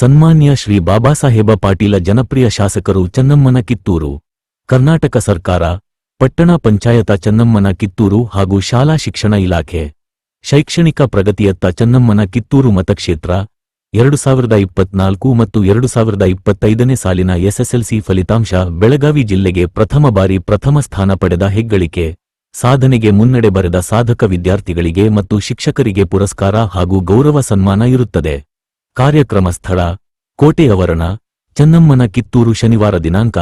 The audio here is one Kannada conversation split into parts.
ಸನ್ಮಾನ್ಯ ಶ್ರೀ ಬಾಬಾಸಾಹೇಬ ಪಾಟೀಲ ಜನಪ್ರಿಯ ಶಾಸಕರು ಚನ್ನಮ್ಮನ ಕಿತ್ತೂರು. ಕರ್ನಾಟಕ ಸರ್ಕಾರ, ಪಟ್ಟಣ ಪಂಚಾಯತ ಚನ್ನಮ್ಮನ ಕಿತ್ತೂರು ಹಾಗೂ ಶಾಲಾ ಶಿಕ್ಷಣ ಇಲಾಖೆ. ಶೈಕ್ಷಣಿಕ ಪ್ರಗತಿಯತ್ತ ಚನ್ನಮ್ಮನ ಕಿತ್ತೂರು ಮತಕ್ಷೇತ್ರ ಎರಡು ಸಾವಿರದ ಇಪ್ಪತ್ನಾಲ್ಕು ಮತ್ತು ಎರಡು ಸಾವಿರದ ಇಪ್ಪತ್ತೈದನೇ ಸಾಲಿನ ಎಸ್ಎಸ್ಎಲ್ಸಿ ಫಲಿತಾಂಶ ಬೆಳಗಾವಿ ಜಿಲ್ಲೆಗೆ ಪ್ರಥಮ ಬಾರಿ ಪ್ರಥಮ ಸ್ಥಾನ ಪಡೆದ ಹೆಗ್ಗಳಿಕೆ. ಸಾಧನೆಗೆ ಮುನ್ನಡೆ ಬರೆದ ಸಾಧಕ ವಿದ್ಯಾರ್ಥಿಗಳಿಗೆ ಮತ್ತು ಶಿಕ್ಷಕರಿಗೆ ಪುರಸ್ಕಾರ ಹಾಗೂ ಗೌರವ ಸನ್ಮಾನ ಇರುತ್ತದೆ. ಕಾರ್ಯಕ್ರಮ ಸ್ಥಳ ಕೋಟೆಯವರಣ, ಚನ್ನಮ್ಮನ ಕಿತ್ತೂರು ಶನಿವಾರ ದಿನಾಂಕ,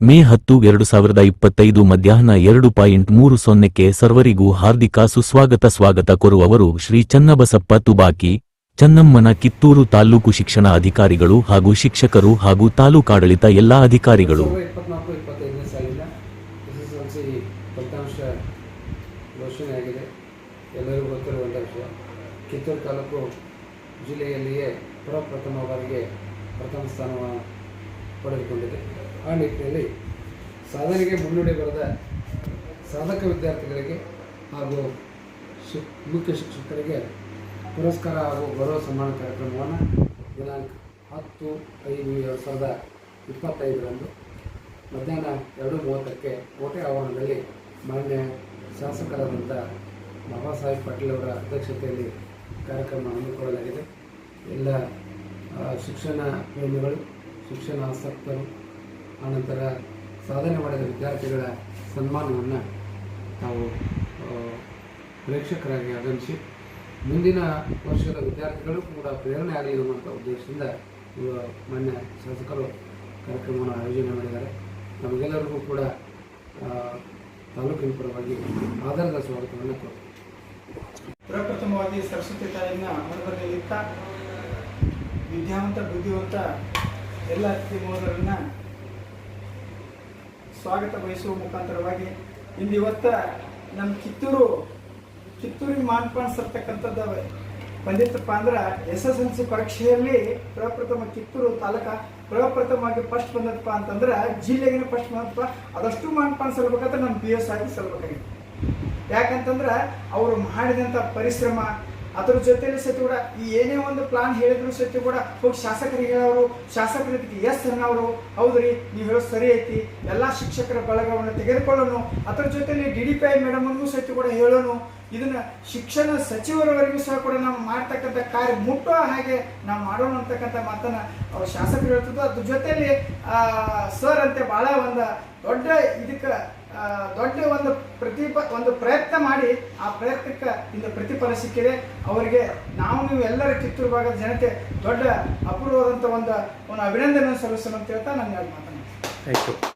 ಮೇ ಹತ್ತು, ಎರಡು ಸಾವಿರದ ಇಪ್ಪತ್ತೈದು ಮಧ್ಯಾಹ್ನ ಎರಡು ಪಾಯಿಂಟ್ ಮೂರು ಸೊನ್ನೆಕ್ಕೆ ಸರ್ವರಿಗೂ ಹಾರ್ದಿಕ ಸುಸ್ವಾಗತ ಸ್ವಾಗತ ಕೋರುವವರು ಶ್ರೀ ಚನ್ನಬಸಪ್ಪ ತುಬಾಕಿ, ಚನ್ನಮ್ಮನ ಕಿತ್ತೂರು ತಾಲ್ಲೂಕು ಶಿಕ್ಷಣ ಅಧಿಕಾರಿಗಳು ಹಾಗೂ ಶಿಕ್ಷಕರು ಹಾಗೂ ತಾಲೂಕಾಡಳಿತ ಎಲ್ಲಾ ಅಧಿಕಾರಿಗಳು. ಕಿತ್ತೂರು ತಾಲೂಕು ಜಿಲ್ಲೆಯಲ್ಲಿಯೇ ಪ್ರಪ್ರಥಮ ಬಾರಿಗೆ ಪ್ರಥಮ ಸ್ಥಾನವನ್ನು ಪಡೆದುಕೊಂಡಿದೆ. ಆ ನಿಟ್ಟಿನಲ್ಲಿ ಸಾಧನೆಗೆ ಮುನ್ನುಡಿ ಬರೆದ ಸಾಧಕ ವಿದ್ಯಾರ್ಥಿಗಳಿಗೆ ಹಾಗೂ ಶಿ ಮುಖ್ಯ ಶಿಕ್ಷಕರಿಗೆ ಪುರಸ್ಕಾರ ಹಾಗೂ ಗೌರವ ಸಮ್ಮಾನ ಕಾರ್ಯಕ್ರಮವನ್ನು ದಿನಾಂಕ ಹತ್ತು ಐದು ಎರಡು ಸಾವಿರದ ಇಪ್ಪತ್ತೈದರಂದು ಮಧ್ಯಾಹ್ನ ಎರಡು ಮೂವತ್ತಕ್ಕೆ ಕೋಟೆ ಆವರಣದಲ್ಲಿ ಮಾನ್ಯ ಶಾಸಕರಾದಂಥ ಬಾಬಾ ಸಾಹೇಬ್ ಪಾಟೀಲ್ ಅವರ ಅಧ್ಯಕ್ಷತೆಯಲ್ಲಿ ಕಾರ್ಯಕ್ರಮ ಹಮ್ಮಿಕೊಳ್ಳಲಾಗಿದೆ. ಎಲ್ಲ ಶಿಕ್ಷಣ ಪ್ರೇಮಿಗಳು ಶಿಕ್ಷಣ ಆಸಕ್ತರು ಆನಂತರ ಸಾಧನೆ ಮಾಡಿದ ವಿದ್ಯಾರ್ಥಿಗಳ ಸನ್ಮಾನವನ್ನು ಆ, ಪ್ರೇಕ್ಷಕರಾಗಿ ಆಗಮಿಸಿ ಮುಂದಿನ ವರ್ಷದ ವಿದ್ಯಾರ್ಥಿಗಳು ಕೂಡ ಪ್ರೇರಣೆ ಆಗಲಿ ಅನ್ನುವಂಥ ಉದ್ದೇಶದಿಂದ ಮಾನ್ಯ ಶಾಸಕರು ಕಾರ್ಯಕ್ರಮವನ್ನು ಆಯೋಜನೆ ಮಾಡಿದ್ದಾರೆ. ನಮಗೆಲ್ಲರಿಗೂ ಕೂಡ ತಾಲೂಕಿನ ಪರವಾಗಿ ಆಧಾರದ ಸ್ವಾಗತವನ್ನು ಕೊಡ್ತೀವಿ ಪ್ರಪ್ರಥಮವಾಗಿ ಸರಸ್ವತಿ ತಾಯಿನ ಮನಬರಲಿತ್ತ ವಿದ್ಯಾವಂತ, ಬುದ್ಧಿವಂತ ಎಲ್ಲ ಅತಿಥಿ ಮಹೋದರನ್ನ ಸ್ವಾಗತ ಬಯಸುವ ಮುಖಾಂತರವಾಗಿ ಇಂದು ಇವತ್ತ ನಮ್ಮ ಕಿತ್ತೂರು, ಕಿತ್ತೂರಿಗೆ ಮಾನ್ಪಾಣಿಸಿರ್ತಕ್ಕಂಥದ್ದು ಬಂದಿತ್ತಪ್ಪ ಅಂದ್ರೆ ಎಸ್ ಎಸ್ ಎಲ್ ಸಿ ಪರೀಕ್ಷೆಯಲ್ಲಿ ಪ್ರಪ್ರಥಮ ಕಿತ್ತೂರು ತಾಲೂಕ ಪ್ರಪ್ರಥಮವಾಗಿ ಫಸ್ಟ್ ಬಂದದಪ್ಪ ಅಂತಂದ್ರೆ ಜಿಲ್ಲೆಗೆ ಫಸ್ಟ್ ಬಂದಪ್ಪ ಅದಷ್ಟು ಮಾನ್ಪಾನ್ ಸಲ್ಬೇಕಾದ್ರೆ ನಮ್ಮ ಬಿ ಎಸ್ ಆಗಿ ಸಲ್ಬೇಕಾಗಿತ್ತು. ಯಾಕಂತಂದ್ರೆ ಅವರು ಮಾಡಿದಂಥ ಪರಿಶ್ರಮ, ಅದ್ರ ಜೊತೆಯಲ್ಲಿ ಸತಿ ಕೂಡ ಈ ಏನೇ ಒಂದು ಪ್ಲಾನ್ ಹೇಳಿದ್ರು ಸತಿ ಕೂಡ ಹೋಗಿ ಶಾಸಕರಿಗೆ ಹೇಳೋರು ಶಾಸಕರ ಎಸ್ ಅನ್ನೋರು ಹೌದ್ರಿ, ನೀವು ಹೇಳೋ ಸರಿ ಐತಿ, ಎಲ್ಲ ಶಿಕ್ಷಕರ ಬಳಗವನ್ನು ತೆಗೆದುಕೊಳ್ಳೋನು, ಅದ್ರ ಜೊತೆಯಲ್ಲಿ ಡಿ ಡಿ ಪಿ ಐ ಮೇಡಮನ್ಗೂ ಸತಿ ಕೂಡ ಹೇಳೋನು, ಇದನ್ನ ಶಿಕ್ಷಣ ಸಚಿವರವರೆಗೂ ಸಹ ಕೂಡ ನಾವು ಮಾಡ್ತಕ್ಕಂಥ ಕಾರ್ಯ ಮುಟ್ಟೋ ಹಾಗೆ ನಾವು ಮಾಡೋಣ ಅಂತಕ್ಕಂಥ ಮಾತನ್ನ ಅವ್ರ ಶಾಸಕರು ಹೇಳ್ತಿದ್ದು ಅದ್ರ ಜೊತೆಯಲ್ಲಿ ಸರ್ ಅಂತೆ ಭಾಳ ಒಂದು ದೊಡ್ಡ ಇದಕ್ಕೆ ದೊಡ್ಡ ಒಂದು ಪ್ರತಿಪ, ಒಂದು ಪ್ರಯತ್ನ ಮಾಡಿ ಆ ಪ್ರಯತ್ನಕ್ಕೆ ಇಂದು ಪ್ರತಿಫಲ ಸಿಕ್ಕಿದೆ. ಅವರಿಗೆ ನಾವು ನೀವು ಎಲ್ಲರ ಕಿತ್ತೂರು ಭಾಗದ ಜನತೆ ದೊಡ್ಡ ಅಪೂರ್ವವಾದಂಥ ಒಂದು ಒಂದು ಅಭಿನಂದನೆ ಸಲ್ಲಿಸಲು ಅಂತ ಹೇಳ್ತಾ ನಾನು ಮಾತನ್ನು ಥ್ಯಾಂಕ್ ಯು